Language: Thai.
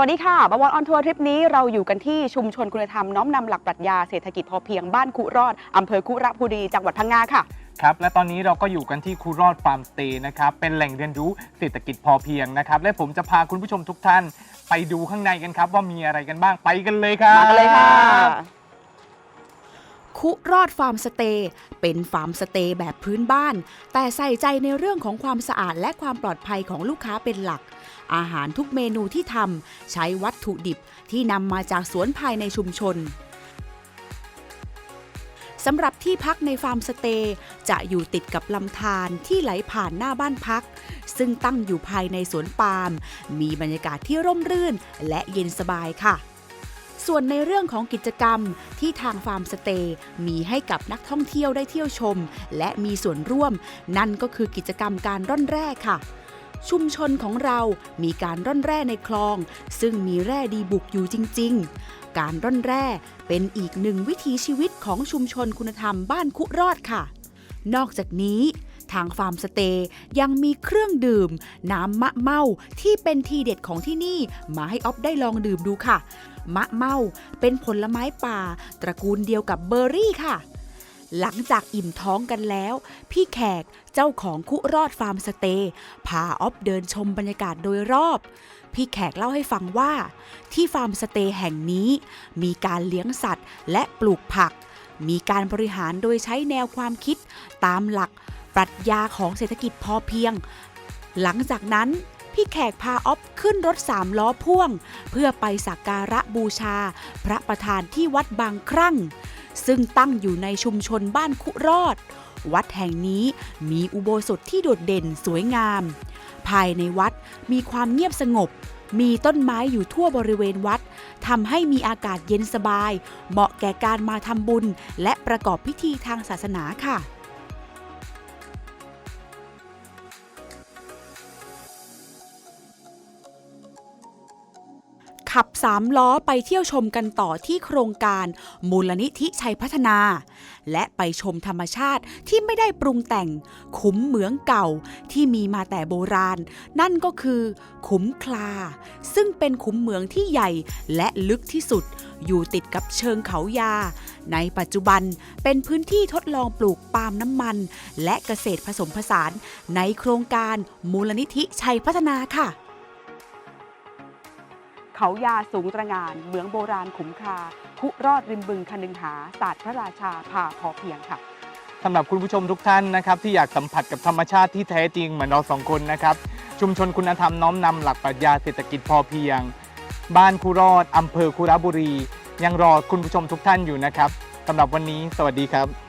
วัสดีค่ะบวรออนทัวร์ทริปนี้เราอยู่กันที่ชุมชนคุณธรรมน้อมนำหลักปรัชญาเศรษฐกิจพอเพียงบ้านคุรอดอำเภอคุระบุรีจังหวัดพังงาค่ะครับและตอนนี้เราก็อยู่กันที่ครูรอดฟาร์มสเตย์นะครับเป็นแหล่งเรียนรู้เศรษฐกิจพอเพียงนะครับและผมจะพาคุณผู้ชมทุกท่าน ไปดูข้างในกันครับว่ามีอะไรกันบ้างไปกันเลยครับมากันเลยค่ะ คุรอดฟาร์มสเตย์เป็นฟาร์มสเตย์แบบพื้นบ้าน แต่ใส่ใจในเรื่องของความสะอาดและความปลอดภัยของลูกค้าเป็นหลัก อาหารทุกเมนูที่ทำใช้วัตถุดิบที่นำมาจากสวนภายในชุมชนสำหรับที่พักในฟาร์มสเตย์จะอยู่ติดกับลำธารที่ไหลผ่านหน้าบ้านพัก ซึ่งตั้งอยู่ภายในสวนปาล์มมีบรรยากาศที่ร่มรื่นและเย็นสบายค่ะ ส่วนในเรื่องของกิจกรรมที่ทางฟาร์มสเตย์มีให้กับนักท่องเที่ยวได้เที่ยวชม และมีส่วนร่วม นั่นก็คือกิจกรรมการร่อนแร่ค่ะ ชุมชนของเรามีการร่อนแร่ในคลอง ซึ่งมีแร่ดีบุกอยู่จริง ๆ การร่อนแร่เป็นอีกหนึ่งวิถีชีวิตของชุมชนคุณธรรมบ้านคุรอดค่ะ นอกจากนี้ทางฟาร์มสเตย์ยังมีเครื่องดื่ม น้ำมะเมาที่เป็นทีเด็ดของที่นี่มาให้ออฟได้ลองดื่มดูค่ะ มะเมาเป็นผลไม้ป่า ตระกูลเดียวกับเบอร์รี่ค่ะ หลังจากอิ่มท้องกันแล้ว พี่แขกเจ้าของคุรอดฟาร์มสเตย์พาออฟเดินชมบรรยากาศโดยรอบ พี่แขกเล่าให้ฟังว่า ที่ฟาร์มสเตย์แห่งนี้ มีการเลี้ยงสัตว์และปลูกผัก มีการบริหารโดยใช้แนวความคิด ตามหลักปรัชญาของเศรษฐกิจพอเพียง หลังจากนั้น พี่แขกพาออฟขึ้นรถสามล้อพ่วง เพื่อไปสักการะบูชา พระประธานที่วัดบางครั่ง ซึ่งตั้งอยู่ในชุมชนบ้านคุรอด วัดแห่งนี้มีอุโบสถที่โดดเด่นสวยงาม ภายในวัดมีความเงียบสงบมีต้นไม้อยู่ทั่วบริเวณวัดทำให้มีอากาศเย็นสบาย เหมาะแก่การมาทำบุญ และประกอบพิธีทางศาสนาค่ะ ขับสามล้อไปเที่ยวชมกันต่อที่โครงการมูลนิธิชัยพัฒนา และไปชมธรรมชาติที่ไม่ได้ปรุงแต่ง ขุมเหมืองเก่าที่มีมาแต่โบราณ นั่นก็คือขุมคลา ซึ่งเป็นขุมเหมืองที่ใหญ่และลึกที่สุด อยู่ติดกับเชิงเขายา ในปัจจุบันเป็นพื้นที่ทดลองปลูกปาล์มน้ำมัน และเกษตรผสมผสานในโครงการมูลนิธิชัยพัฒนาค่ะ เขายาสูงตระหงานเหมืองโบราณขุมคาคุรอดริมบึงคนึงหาศาสตร์พระราชาผ่าพอเพียงค่ะสำหรับคุณผู้ชมทุกท่านนะครับที่อยากสัมผัสกับธรรมชาติที่แท้จริงเหมือนเราสองคนนะครับ ชุมชนคุณธรรมน้อมนำหลักปรัชญาเศรษฐกิจพอเพียง บ้านคูรอดอำเภอคุระบุรี ยังรอคุณผู้ชมทุกท่านอยู่นะครับสำหรับวันนี้ สวัสดีครับ